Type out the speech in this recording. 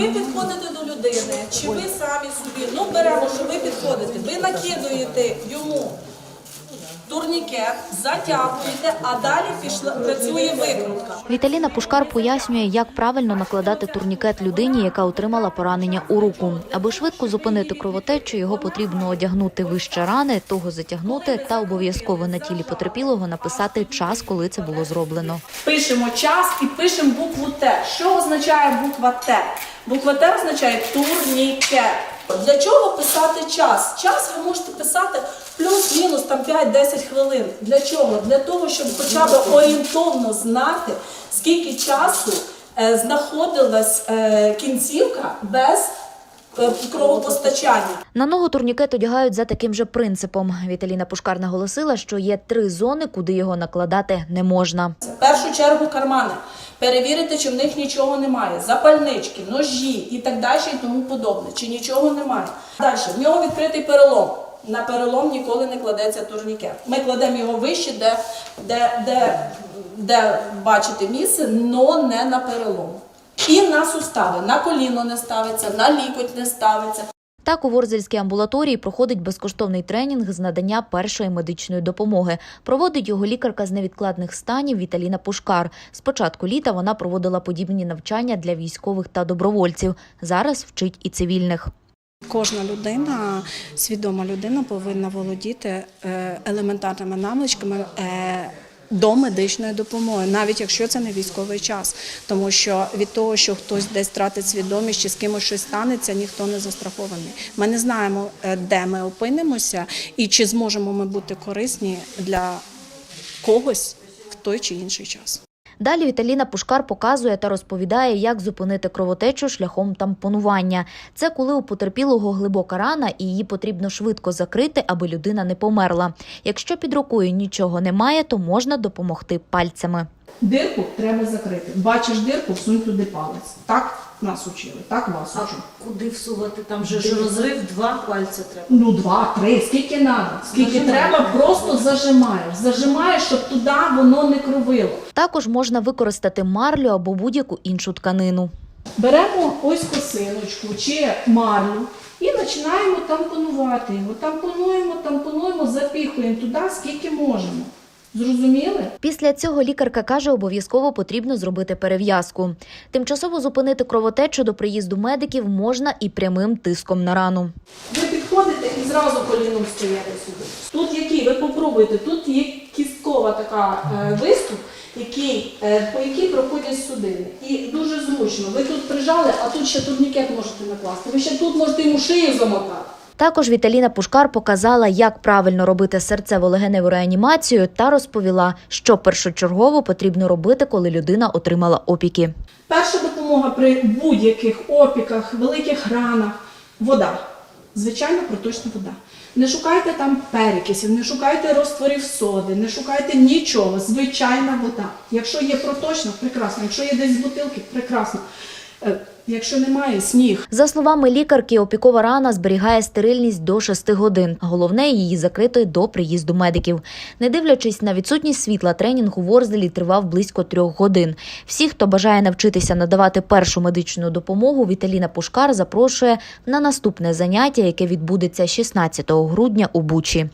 Ви підходите до людини, чи ви самі собі, ну беремо, що ви підходите, ви накидуєте йому турнікет, затягуєте, а далі пішла працює викрутка. Віталіна Пушкар пояснює, як правильно накладати турнікет людині, яка отримала поранення у руку. Аби швидко зупинити кровотечу, його потрібно одягнути вище рани, того затягнути та обов'язково на тілі потерпілого написати час, коли це було зроблено. Пишемо час і пишемо букву Т. Що означає буква Т? Буква Т означає турнікет. Для чого писати час? Час ви можете писати плюс-мінус там 5-10 хвилин. Для чого? Для того, щоб хоча б орієнтовно знати, скільки часу е, знаходилась е, кінцівка без кровопостачання. На ногу турнікет одягають за таким же принципом. Віталіна Пушкар наголосила, що є три зони, куди його накладати не можна. В першу чергу кармани. Перевірити, чи в них нічого немає. Запальнички, ножі і так далі, і тому подобне. Чи нічого немає. Далі, в нього відкритий перелом. На перелом ніколи не кладеться турнікет. Ми кладемо його вище, де, де, де, де бачите місце, але не на перелом. І на сустави. На коліно не ставиться, на лікоть не ставиться. Так, у Ворзельській амбулаторії проходить безкоштовний тренінг з надання першої медичної допомоги. Проводить його лікарка з невідкладних станів Віталіна Пушкар. З початку літа вона проводила подібні навчання для військових та добровольців. Зараз вчить і цивільних. Кожна людина, свідома людина, повинна володіти е, елементарними навичками. До медичної допомоги, навіть якщо це не військовий час, тому що від того, що хтось десь втратить свідомість чи з кимось щось станеться, ніхто не застрахований. Ми не знаємо, е, де ми опинимося і чи зможемо ми бути корисні для когось в той чи інший час. Далі Віталіна Пушкар показує та розповідає, як зупинити кровотечу шляхом тампонування. Це коли у потерпілого глибока рана і її потрібно швидко закрити, аби людина не померла. Якщо під рукою нічого немає, то можна допомогти пальцями. Дирку треба закрити. Бачиш дирку, всунь туди палець. Так нас учили, так вас А учили. куди всувати? Там же ж розрив два пальця треба. Ну, два, три, скільки треба. Скільки Зажимаєш. треба, просто зажимаєш. Зажимаєш, щоб туди воно не кровило. Також можна використати марлю або будь-яку іншу тканину. Беремо ось косиночку чи марлю і починаємо тампонувати його. Тампонуємо, тампонуємо, запіхуємо туди, скільки можемо. Зрозуміли? Після цього лікарка каже, обов'язково потрібно зробити перев'язку. Тимчасово зупинити кровотечу до приїзду медиків можна і прямим тиском на рану. Ви підходите і зразу коліном стаєте сюди. Тут який, ви попробуйте, тут є кісткова така е, виступ, який, е, по якій проходять судини. І дуже зручно. Ви тут прижали, а тут ще турнікет можете накласти. Ви ще тут можете йому шию замотати. Також Віталіна Пушкар показала, як правильно робити серцево-легеневу реанімацію та розповіла, що першочергово потрібно робити, коли людина отримала опіки. Перша допомога при будь-яких опіках, великих ранах вода. Звичайно, проточна вода. Не шукайте там перекисів, не шукайте розтворів соди, не шукайте нічого. Звичайна вода. Якщо є проточна, прекрасно. Якщо є десь бутилки, прекрасно. Е, Якщо немає, сніг. За словами лікарки, опікова рана зберігає стерильність до 6 годин. Головне її закрити до приїзду медиків. Не дивлячись на відсутність світла, тренінг у Ворзелі тривав близько трьох годин. Всі, хто бажає навчитися надавати першу медичну допомогу, Віталіна Пушкар запрошує на наступне заняття, яке відбудеться 16 грудня у Бучі.